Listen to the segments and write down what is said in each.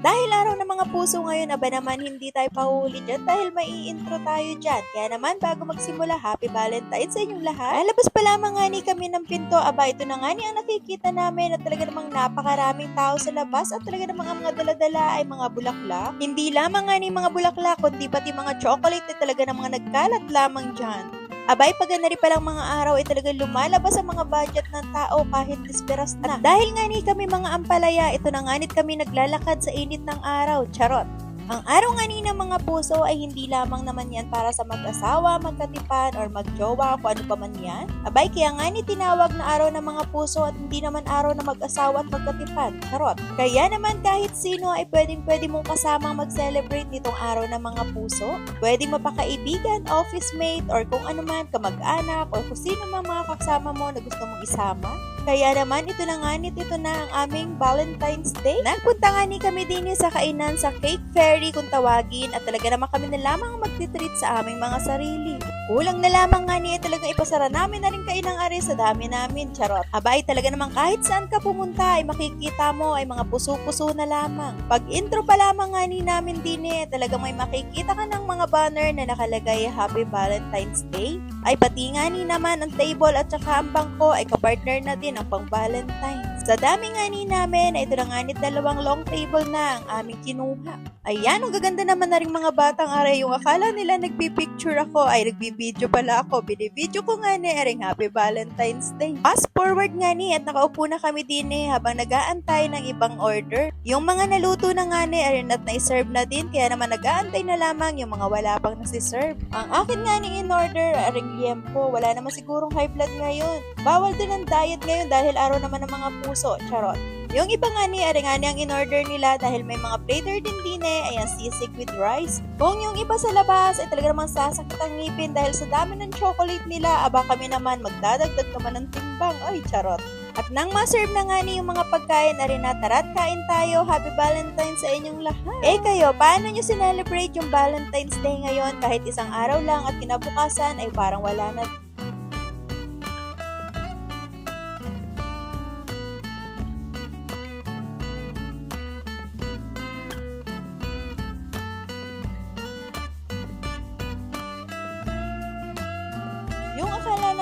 Dahil araw ng mga puso ngayon, aba naman hindi tayo pahuhuli dyan dahil may intro tayo dyan. Kaya naman bago magsimula, Happy Valentine's sa inyong lahat. Lalabas pa lamang nga ni kami ng pinto, aba ito na nga ni ang nakikita namin at talaga namang napakaraming tao sa labas at talaga namang ang mga daladala ay mga bulaklak. Hindi lamang nga ni mga bulaklak, kundi pati mga chocolate ay talaga namang nagkalat lamang dyan. Abay, pag na rin palang mga araw ay talagang lumalabas ang mga budget ng tao kahit disperas na. At dahil nga ni kami mga ampalaya, ito na nga nit kami naglalakad sa init ng araw. Charot! Ang araw nga ni mga puso ay hindi lamang naman yan para sa mag-asawa, magkatipan, or magjowa, kung ano pa man yan. Abay, kaya nga ni tinawag na araw ng mga puso at hindi naman araw na mag-asawa at magkatipan. Charot! Kaya naman kahit sino ay pwedeng pwede mong kasamang mag-celebrate nitong araw ng mga puso. Pwede mapakaibigan, office mate, or kung ano man, kamag-anak, or kung sino man mga kasama mo na gusto mong isama. Kaya naman, ito na nga nit, ito na ang aming Valentine's Day. Nagpunta nga ni kami din sa kainan sa Cake Fairy kung tawagin at talaga naman kami na lamang ang magtitreat sa aming mga sarili. Kulang na lamang nga niya talagang ipasara namin na rin kainang ari sa dami namin, charot. Abay, talaga naman kahit saan ka pumunta ay makikita mo ay mga puso-puso na lamang. Pag intro pa lamang nga ni namin din eh, talagang may makikita ka ng mga banner na nakalagay Happy Valentine's Day. Ay pati nga ni naman ang table at saka ang bangko ay kapartner na din ang pang Valentine's. Sa dami nga ni namin ay ito na nga ni dalawang long table na ang aming kinuha. Ayan, ang gaganda naman na rin mga batang aray. Yung akala nila nagpipicture ako, ay nagbibideo pala ako. Binibideo ko nga ni Ering Happy Valentine's Day. Fast forward nga ni at nakaupo na kami din eh habang nag-aantay ng ibang order. Yung mga naluto na nga ni Erin at na-serve na din kaya naman nag-aantay na lamang yung mga wala pang nasi-serve. Ang akin nga ni in-order, Aring liempo, wala naman sigurong high blood ngayon. Bawal din ang diet ngayon dahil araw naman ng mga puso, charot. Yung iba nga ni Are nga ang in-order nila dahil may mga plater din din eh, ayan sisig with rice. Kung yung iba sa labas ay talaga namang sasakit ang ngipin dahil sa dami ng chocolate nila, aba kami naman magdadagdag naman ng timbang, ay charot. At nang ma-serve na nga ni yung mga pagkain na rin na tara't kain tayo, happy Valentine's sa inyong lahat. Eh kayo, paano nyo sinelebrate yung Valentine's Day ngayon kahit isang araw lang at kinabukasan ay parang wala na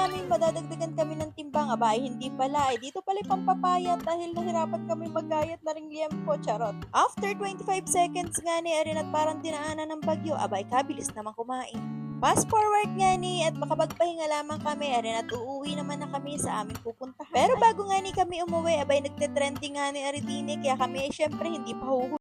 namin madadagdagan kami ng timbang, aba ay hindi pala. Eh, dito pala yung pampapayat dahil nahirapan kami magayat na ring liempo, charot. After 25 seconds nga ni Erin at parang dinaanan ng bagyo, aba ay kabilis naman kumain. Fast forward nga ni at makapagpahinga lamang kami Erin at uuwi naman na kami sa aming pupuntahan. Pero bago nga ni kami umuwi, abay nagte-trending nga ni Aridine kaya kami ay syempre hindi pa huhu